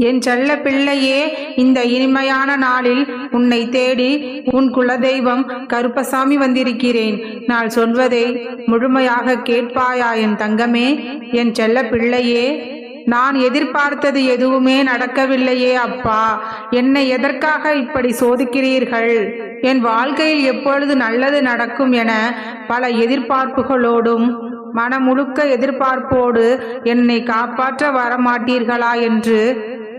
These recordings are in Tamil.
என் செல்ல பிள்ளையே இந்த இனிமையான நாளில் உன்னை தேடி உன் குலதெய்வம் கருப்பசாமி வந்திருக்கிறேன். நான் சொல்வதை முழுமையாக கேட்பாயா என் தங்கமே? என் செல்ல பிள்ளையே நான் எதிர்பார்த்தது எதுவுமே நடக்கவில்லையே அப்பா. என்னை எதற்காக இப்படி சோதிக்கிறீர்கள்? என் வாழ்க்கையில் எப்பொழுது நல்லது நடக்கும் என பல எதிர்பார்ப்புகளோடும் மனமுழுக்க எதிர்பார்ப்போடு என்னை காப்பாற்ற வரமாட்டீர்களா என்று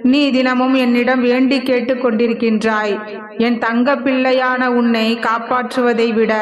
நீ தினமும் என்னிடம் வேண்டி கேட்டுக் கொண்டிருக்கின்றாய். என் தங்க பிள்ளையான உன்னை காப்பாற்றுவதை விட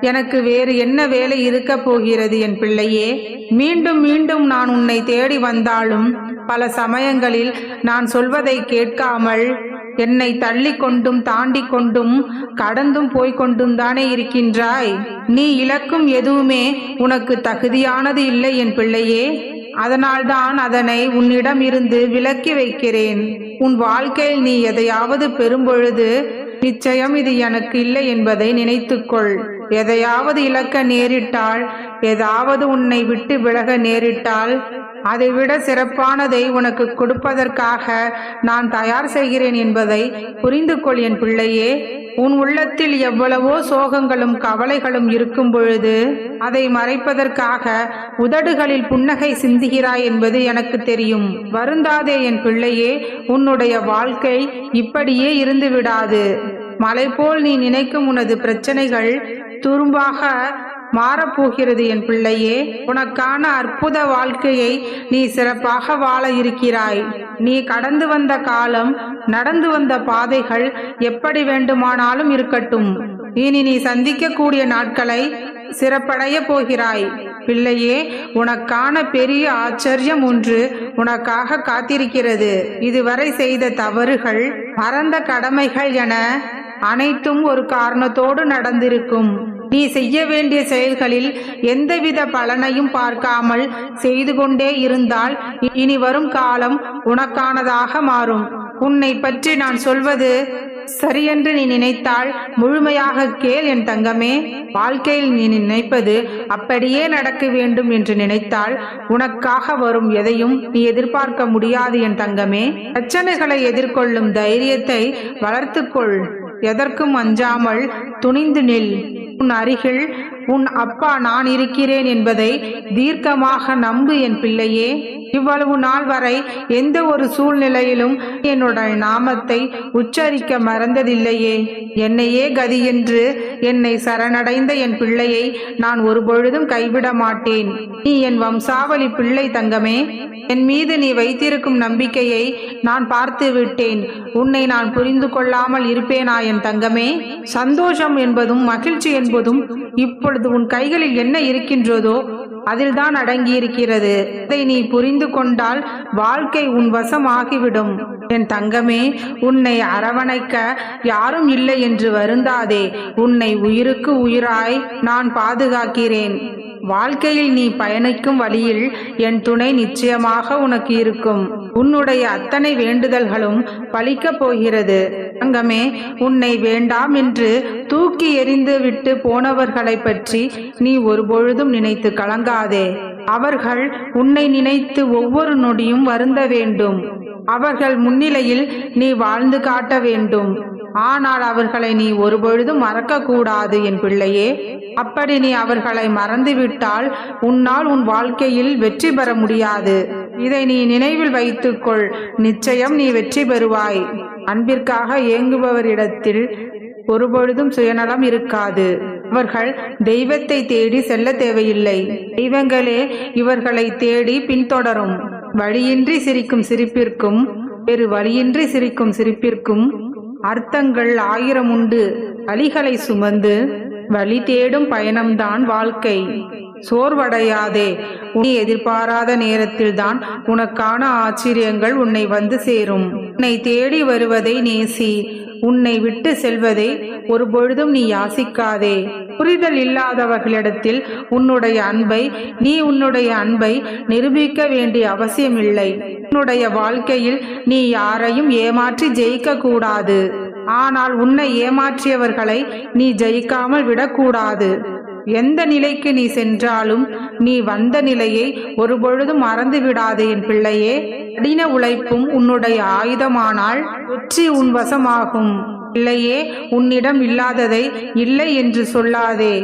எனக்கு வேறு என்ன வேலை இருக்க போகிறது என் பிள்ளையே? மீண்டும் மீண்டும் நான் உன்னை தேடி வந்தாலும் பல சமயங்களில் நான் சொல்வதை கேட்காமல் என்னை தள்ளி கொண்டும் தாண்டி கொண்டும் கடந்தும் போய்கொண்டும் தானே இருக்கின்றாய்? நீ இழக்கும் எதுவுமே உனக்கு தகுதியானது இல்லை என் பிள்ளையே. அதனால்தான் அதனை உன்னிடம் இருந்து விலக்கி வைக்கிறேன். உன் வாழ்க்கையில் நீ எதையாவது பெறும்பொழுது நிச்சயம் இது எனக்கு இல்லை என்பதை நினைத்துக்கொள். எதையாவது இழக்க நேரிட்டால் ஏதாவது உன்னை விட்டு விலக நேரிட்டால் அதைவிட சிறப்பானதை உனக்கு கொடுப்பதற்காக நான் தயார் செய்கிறேன் என்பதை புரிந்து கொள் என் பிள்ளையே. உன் உள்ளத்தில் எவ்வளவோ சோகங்களும் கவலைகளும் இருக்கும் பொழுது அதை மறைப்பதற்காக உதடுகளில் புன்னகை சிந்துகிறாய் என்பது எனக்கு தெரியும். வருந்தாதே என் பிள்ளையே உன்னுடைய வாழ்க்கை இப்படியே இருந்து விடாது மலை போல் நீ நினைக்கும் உனது பிரச்சனைகள் துரும்பாக மாறப்போகிறது என் பிள்ளையே உனக்கான அற்புத வாழ்க்கையை நீ சிறப்பாக வாழ இருக்கிறாய். நீ கடந்து வந்த காலம் நடந்து வந்த பாதைகள் எப்படி வேண்டுமானாலும் இருக்கட்டும். இனி நீ சந்திக்கக்கூடிய நாட்களை சிறப்படைய போகிறாய். பிள்ளையே உனக்கான பெரிய ஆச்சரியம் ஒன்று உனக்காக காத்திருக்கிறது. இதுவரை செய்த தவறுகள் மறந்த கடமைகள் என அனைத்தும் ஒரு காரணத்தோடு நடந்திருக்கும். நீ செய்ய வேண்டிய செயல்களில் எந்தவித பலனையும் பார்க்காமல் செய்து கொண்டே இருந்தால் இனி வரும் காலம் உனக்கானதாக மாறும். உன்னை பற்றி நான் சொல்வது சரியென்று நீ நினைத்தால் முழுமையாக கேள் என் தங்கமே. வாழ்க்கையில் நீ நினைப்பது அப்படியே நடக்க வேண்டும் என்று நினைத்தால் உனக்காக வரும் எதையும் நீ எதிர்பார்க்க முடியாது என் தங்கமே. பிரச்சனைகளை எதிர்கொள்ளும் தைரியத்தை வளர்த்துக்கொள். எதற்கும் அஞ்சாமல் துணிந்து நில். அருகில் உன் அப்பா நான் இருக்கிறேன் என்பதை தீர்க்கமாக நம்பு என் பிள்ளையே. இவ்வளவு நாள் வரை எந்த ஒரு சூழ்நிலையிலும் என்னுடைய நாமத்தை உச்சரிக்க மறந்ததில்லையே. என்னையே கதி என்று என்னை சரணடைந்த என் பிள்ளையை நான் ஒருபொழுதும் கைவிட மாட்டேன். நீ என் வம்சாவளி பிள்ளை தங்கமே. என் மீது நீ வைத்திருக்கும் நம்பிக்கையை நான் பார்த்து விட்டேன். உன்னை நான் புரிந்து கொள்ளாமல் இருப்பேனா என் தங்கமே? சந்தோஷம் என்பதும் மகிழ்ச்சி என்பதும் இப்போ இப்பொழுது உன் கைகளில் என்ன இருக்கின்றதோ அதில்தான் அடங்கியிருக்கிறது. அதை நீ புரிந்து கொண்டால் வாழ்க்கை உன் வசம் ஆகிவிடும் என் தங்கமே உன்னை அரவணைக்க யாரும் இல்லை என்று வருந்தாதே. உன்னை உயிருக்கு உயிராய் நான் பாதுகாக்கிறேன். வாழ்க்கையில் நீ பயணிக்கும் வழியில் என் துணை நிச்சயமாக உனக்கு இருக்கும். உன்னுடைய அத்தனை வேண்டுதல்களும் பலிக்கப் போகிறது. தங்கமே உன்னை வேண்டாம் என்று தூக்கி எறிந்து விட்டு போனவர்களை பற்றி நீ ஒருபொழுதும் நினைத்து கலங்காதே. அவர்கள் உன்னை நினைத்து ஒவ்வொரு நொடியும் வருந்த வேண்டும். அவர்கள் முன்னிலையில் நீ வாழ்ந்து காட்ட வேண்டும். ஆனால் அவர்களை நீ ஒருபொழுதும் மறக்க கூடாது என் பிள்ளையே. அப்படி நீ அவர்களை மறந்துவிட்டால் உன்னால் உன் வாழ்க்கையில் வெற்றி பெற முடியாது. இதை நீ நினைவில் வைத்துக்கொள். நிச்சயம் நீ வெற்றி பெறுவாய். அன்பிற்காக ஏங்குபவரிடத்தில் ஒருபொழுதும் சுயநலம் இருக்காது. அவர்கள் தெய்வத்தை தேடி செல்ல தேவையில்லை. தெய்வங்களே இவர்களை தேடி பின்தொடரும். வழியின்றி சிரிக்கும் சிரிப்பிற்கும் வேறு வழியின்றி சிரிக்கும் சிரிப்பிற்கும் அர்த்தங்கள் ஆயிரம் உண்டு. வழிகளை சுமந்து வழி தேடும் பயணம்தான் வாழ்க்கை. சோர்வடையாதே. உன்னை எதிர்பாராத நேரத்தில்தான் உனக்கான ஆச்சரியங்கள் உன்னை வந்து சேரும். உன்னை தேடி வருவதை நேசி. உன்னை விட்டு செல்வதை ஒரு பொழுதும் நீ யாசிக்காதே. புரிதல் இல்லாதவர்களிடத்தில் உன்னுடைய அன்பை நீ உன்னுடைய அன்பை நிரூபிக்க வேண்டிய அவசியமில்லை. உன்னுடைய வாழ்க்கையில் நீ யாரையும் ஏமாற்றி ஜெயிக்க கூடாது ஆனால் உன்னை ஏமாற்றியவர்களை நீ ஜெயிக்காமல் விடக்கூடாது. எந்த நிலைக்கு நீ சென்றாலும் நீ வந்த நிலையை ஒருபொழுதும் மறந்து விடாதே என் பிள்ளையே. கடின உழைப்பும் உன்னுடைய ஆயுதமானால் வெற்றி உன் வசமாகும். பிள்ளையே உன்னிடம் இல்லாததை இல்லை என்று சொல்லாதே.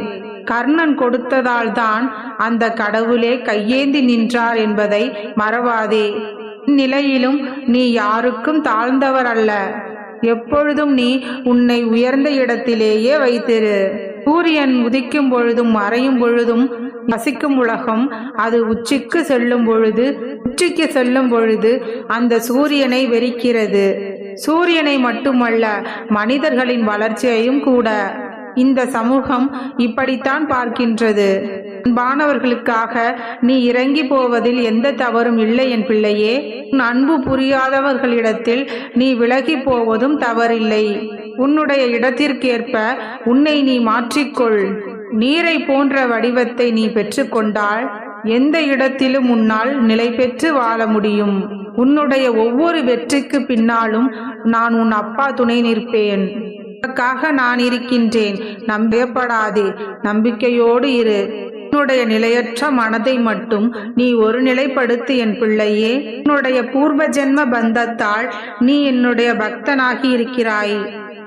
கர்ணன் கொடுத்ததால் தான் அந்த கடவுளே கையேந்தி நின்றார் என்பதை மறவாதே. இந்நிலையிலும் நீ யாருக்கும் தாழ்ந்தவர் அல்ல எப்பொழுதும் நீ உன்னை உயர்ந்த இடத்திலேயே வைத்திரு. சூரியன் உதிக்கும் பொழுதும் மறையும் பொழுதும் வசிக்கும் உலகம் அது உச்சிக்கு செல்லும் பொழுது உச்சிக்கு செல்லும் பொழுது அந்த சூரியனை வெறிக்கிறது. சூரியனை மட்டுமல்ல மனிதர்களின் வளர்ச்சியையும் கூட. இந்த சமூகம் இப்படித்தான் பார்க்கின்றது. அன்பானவர்களுக்காக நீ இறங்கி போவதில் எந்த தவறும் இல்லை என் பிள்ளையே. உன் அன்பு புரியாதவர்களிடத்தில் நீ விலகி போவதும் தவறில்லை. உன்னுடைய இடத்திற்கேற்ப உன்னை நீ மாற்றிக்கொள். நீரை போன்ற வடிவத்தை நீ பெற்றுக்கொண்டால் எந்த இடத்திலும் உன்னால் நிலை பெற்று வாழ முடியும். உன்னுடைய ஒவ்வொரு வெற்றிக்கு பின்னாலும் நான் உன் அப்பா துணை நிற்பேன். உனக்காக நான் இருக்கின்றேன். நம்பப்படாதே. நம்பிக்கையோடு இரு. உன்னுடைய நிலையற்ற மனதை மட்டும் நீ ஒரு நிலைப்படுத்து என் பிள்ளையே. உன்னுடைய பூர்வ ஜென்ம பந்தத்தால் நீ என்னுடைய பக்தனாகி இருக்கிறாய்.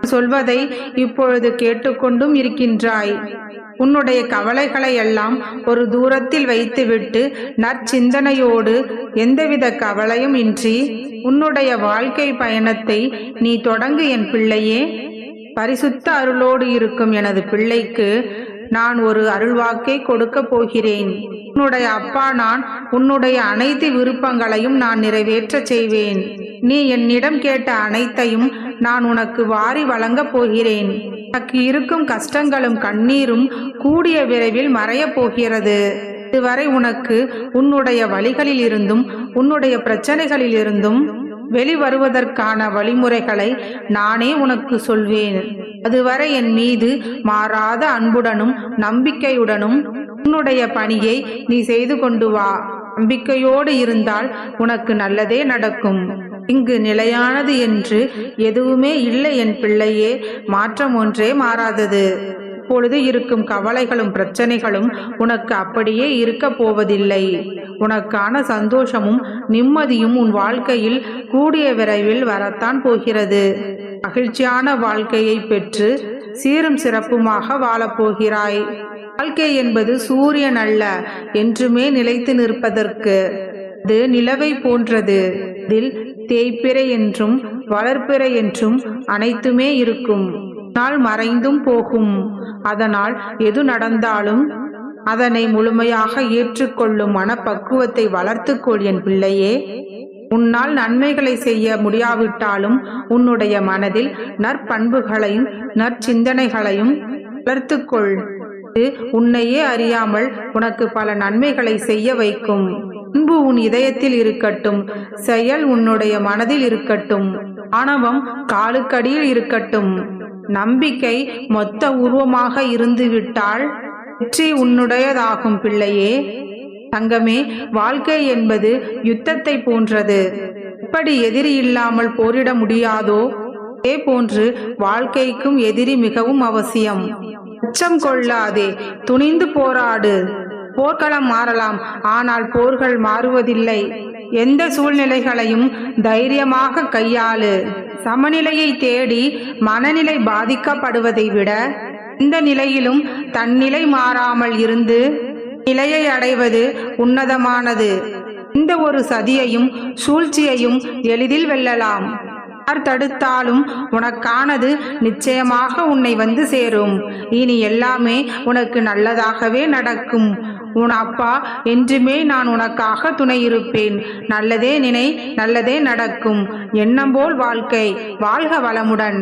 சொல்வதை இப்பொழுது கேட்டுக்கொண்டும் இருக்கின்றாய். உன்னுடைய கவலைகளை எல்லாம் ஒரு தூரத்தில் வைத்துவிட்டு நற்சிந்தனையோடு எந்தவித கவலையும் இன்றி உன்னுடைய வாழ்க்கை பயணத்தை நீ தொடங்கு என் பிள்ளையே. பரிசுத்த அருளோடு இருக்கும் எனது பிள்ளைக்கு நான் ஒரு அருள்வாக்கை கொடுக்க போகிறேன். உன்னுடைய அப்பா நான் உன்னுடைய அனைத்து விருப்பங்களையும் நான் நிறைவேற்றச் செய்வேன். நீ என்னிடம் கேட்ட அனைத்தையும் நான் உனக்கு வாரி வழங்கப் போகிறேன். உனக்கு இருக்கும் கஷ்டங்களும் கண்ணீரும் கூடிய விரைவில் மறையப் போகிறது. இதுவரை உனக்கு உன்னுடைய வழிகளில் இருந்தும் உன்னுடைய பிரச்சனைகளில் இருந்தும் வெளிவருவதற்கான வழிமுறைகளை நானே உனக்கு சொல்வேன். அதுவரை என் மீது மாறாத அன்புடனும் நம்பிக்கையுடனும் உன்னுடைய பணியை நீ செய்து கொண்டு வா. நம்பிக்கையோடு இருந்தால் உனக்கு நல்லதே நடக்கும். இங்கு நிலையானது என்று எதுவுமே இல்லை என் பிள்ளையே மாற்றம் ஒன்றே மாறாதது. இப்பொழுது இருக்கும் கவலைகளும் பிரச்சனைகளும் உனக்கு அப்படியே இருக்க போவதில்லை. உனக்கான சந்தோஷமும் நிம்மதியும் உன் வாழ்க்கையில் கூடிய விரைவில் வரத்தான் போகிறது. மகிழ்ச்சியான வாழ்க்கையை பெற்று சீரும் சிறப்புமாக வாழப்போகிறாய் வாழ்க்கை என்பது சூரியன் அல்ல என்றுமே நிலைத்து நிற்பதற்கு. அது நிலவை போன்றது. இதில் தேய்ப்பிறை என்றும் வளர்ப்பிறை என்றும் அனைத்துமே இருக்கும். நாள் மறைந்தும் போகும். அதனால் எது நடந்தாலும் அதனை முழுமையாக ஏற்றுக்கொள்ளும் மனப்பக்குவத்தை வளர்த்துக்கொள் என் பிள்ளையே. உன்னால் நன்மைகளை செய்ய முடியாவிட்டாலும் உன்னுடைய மனதில் நற்பண்புகளையும் நற்சிந்தனைகளையும் வளர்த்துக்கொள். இது உன்னையே அறியாமல் உனக்கு பல நன்மைகளை செய்ய வைக்கும். அன்பு உன் இதயத்தில் இருக்கட்டும் செயல் உன்னுடைய மனதில் இருக்கட்டும் ஆணவம் காலுக்கடியில் இருக்கட்டும். நம்பிக்கை மொத்த உருவமாக இருந்துவிட்டால் வெற்றி உன்னுடையதாகும் பிள்ளையே. தங்கமே வாழ்க்கை என்பது யுத்தத்தை போன்றது. எப்படி எதிரி இல்லாமல் போரிட முடியாதோ? அதே போன்று வாழ்க்கைக்கும் எதிரி மிகவும் அவசியம். அச்சம் கொள்ளாதே துணிந்து போராடு. போர்க்களம் மாறலாம் ஆனால் போர்கள் மாறுவதில்லை. எந்த சூழ்நிலைகளையும் தைரியமாக கையாளு. சமநிலையை தேடி மனநிலை பாதிக்கப்படுவதை விட எந்த நிலையிலும் தன்னிலை மாறாமல் இருந்து நிலையை அடைவது உன்னதமானது. இந்த ஒரு சதியையும் சூழ்ச்சியையும் எளிதில் வெல்லலாம். யார் தடுத்தாலும் உனக்கானது நிச்சயமாக உன்னை வந்து சேரும். இனி எல்லாமே உனக்கு நல்லதாகவே நடக்கும். உன் அப்பா என்றுமே நான் உனக்காக துணை இருப்பேன். நல்லதே நினை நல்லதே நடக்கும். எண்ணம் போல் வாழ்க்கை வாழ்க வளமுடன்.